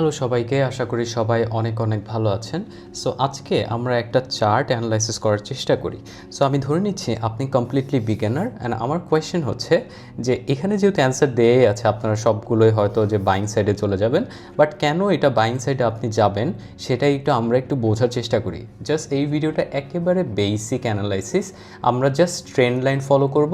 Hello সবাইকে, আশা করি সবাই অনেক অনেক ভালো আছেন। সো আজকে আমরা একটা চার্ট অ্যানালাইসিস করার চেষ্টা করি। সো আমি ধরে নিচ্ছি আপনি কমপ্লিটলি বিজ্ঞানার অ্যান্ড আমার কোয়েশ্চেন হচ্ছে যে এখানে যেহেতু অ্যান্সার দেয়াই আছে, আপনারা সবগুলোই হয়তো যে বাইং সাইডে চলে যাবেন বাট কেন এটা বাইং সাইডে আপনি যাবেন সেটাই একটু আমরা একটু বোঝার চেষ্টা করি। জাস্ট এই ভিডিওটা একেবারে বেসিক অ্যানালাইসিস আমরা জাস্ট ট্রেন্ড লাইন ফলো করব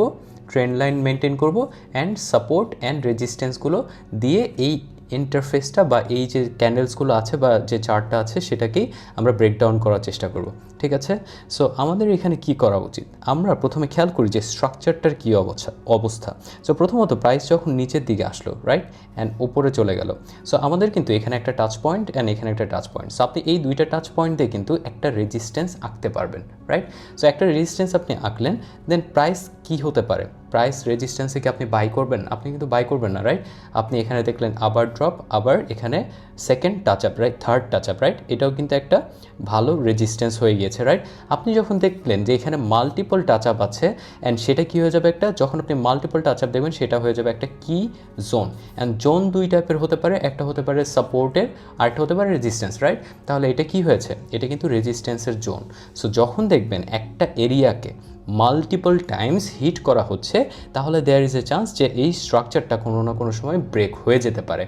ট্রেন্ড লাইন মেনটেন করব অ্যান্ড সাপোর্ট অ্যান্ড রেজিস্ট্যান্সগুলো দিয়ে এই ইন্টারফেসটা বা এই যে ক্যান্ডেলসগুলো আছে বা যে চার্টটা আছে সেটাকেই আমরা ব্রেকডাউন করার চেষ্টা করব, ঠিক আছে? সো আমাদের এখানে কি করা উচিত? আমরা প্রথমে খেয়াল করি যে স্ট্রাকচারটার কী অবস্থা অবস্থা। সো প্রথমত প্রাইস যখন নিচের দিকে আসলো রাইট অ্যান্ড উপরে চলে গেল। সো আমাদের কিন্তু এখানে একটা টাচ পয়েন্ট অ্যান্ড এখানে একটা টাচ পয়েন্ট সো আপনি এই দুইটা টাচ পয়েন্ট দিয়ে কিন্তু একটা রেজিস্ট্যান্স আঁকতে পারবেন রাইট সো একটা রেজিস্ট্যান্স আপনি আঁকলেন দেন প্রাইস কি হতে পারে? প্রাইস রেজিস্ট্যান্সে কি আপনি বাই করবেন? আপনি কিন্তু বাই করবেন না রাইট আপনি এখানে দেখলেন আবার ড্রপ আবার এখানে second touch up right third touch up right এটাও কিন্তু একটা ভালো রেজিস্ট্যান্স হয়ে গিয়েছে রাইট আপনি যখন দেখলেন যে এখানে মাল্টিপল টাচ আপ আছে অ্যান্ড সেটা কী হয়ে যাবে একটা? যখন আপনি মাল্টিপল টাচ আপ দেখবেন, সেটা হয়ে যাবে একটা কি জোন অ্যান্ড জোন দুই টাইপের হতে পারে, একটা হতে পারে সাপোর্টের আর একটা হতে পারে রেজিস্ট্যান্স রাইট তাহলে এটা কি হয়েছে? এটা কিন্তু রেজিস্ট্যান্সের জোন সো যখন দেখবেন একটা এরিয়াকে মাল্টিপল টাইমস হিট করা হচ্ছে, তাহলে দেয়ার ইজ এ চান্স যে এই স্ট্রাকচারটা কোনো না কোনো সময় ব্রেক হয়ে যেতে পারে।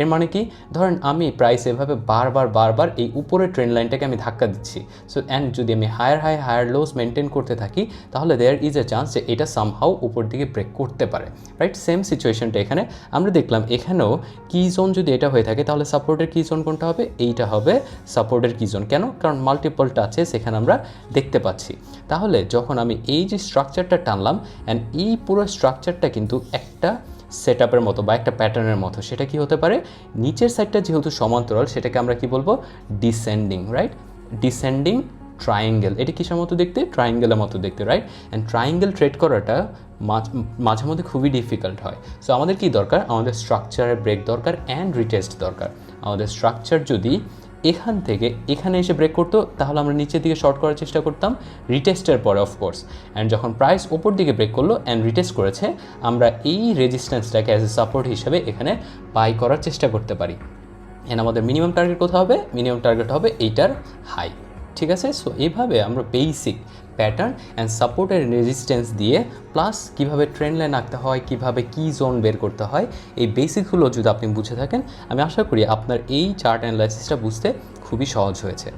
এর মানে কি? ধরেন আমি প্রাইস এভাবে বারবার বারবার এই উপরের ট্রেন লাইনটাকে আমি ধাক্কা দিচ্ছি। সো অ্যান্ড যদি আমি higher high higher lows maintain করতে থাকি, তাহলে দেয়ার ইজ এ চান্স যে এটা সামহাও উপর দিকে ব্রেক করতে পারে। রাইট সেম সিচুয়েশনটা এখানে। আমরা দেখলাম এখানেও কি জোন যদি এটা হয়ে থাকে, তাহলে সাপোর্টের কি জোন কোনটা হবে? এইটা হবে সাপোর্টের কি জোন কেন? কারণ মাল্টিপল টাচে সেখানে আমরা দেখতে পাচ্ছি। তাহলে যখন আমি এই যে স্ট্রাকচারটা টানলাম অ্যান্ড এই পুরো স্ট্রাকচারটা কিন্তু একটা সেট মতো বা একটা প্যাটার্নের মতো, সেটা কি হতে পারে? নিচের সাইডটা যেহেতু সমান্তরাল, সেটাকে আমরা কি বলব? ডিসেন্ডিং রাইট ডিসেন্ডিং ট্রায়াঙ্গেল এটি কিসের মতো দেখতে? ট্রায়াঙ্গেলের মতো দেখতে রাইট অ্যান্ড ট্রায়াঙ্গেল ট্রেড করাটা মাঝে মধ্যে খুবই ডিফিকাল্ট হয়। সো আমাদের কি দরকার? আমাদের স্ট্রাকচারের ব্রেক দরকার অ্যান্ড রিটেস্ট দরকার। আমাদের স্ট্রাকচার যদি এখান থেকে এখানে এসে ব্রেক করতো, তাহলে আমরা নিচের দিকে শর্ট করার চেষ্টা করতাম রিটেস্টের পরে অফকোর্স অ্যান্ড যখন প্রাইস ওপর দিকে ব্রেক করল অ্যান্ড রিটেস্ট করেছে, আমরা এই রেজিস্ট্যান্সটাকে অ্যাজ এ সাপোর্ট হিসেবে এখানে বাই করার চেষ্টা করতে পারি। অ্যান্ড আমাদের মিনিমাম টার্গেট কোথাও হবে? মিনিমাম টার্গেট হবে এইটার হাই ঠিক আছে? সো এভাবে আমরা বেসিক প্যাটার্ন অ্যান্ড সাপোর্টের রেজিস্ট্যান্স দিয়ে প্লাস কীভাবে ট্রেন লাইন আঁকতে হয়, কীভাবে কি জোন বের করতে হয়, এই বেসিকগুলো যদি আপনি বুঝে থাকেন, আমি আশা করি আপনার এই চার্ট অ্যানালাইসিসটা বুঝতে খুবই সহজ হয়েছে।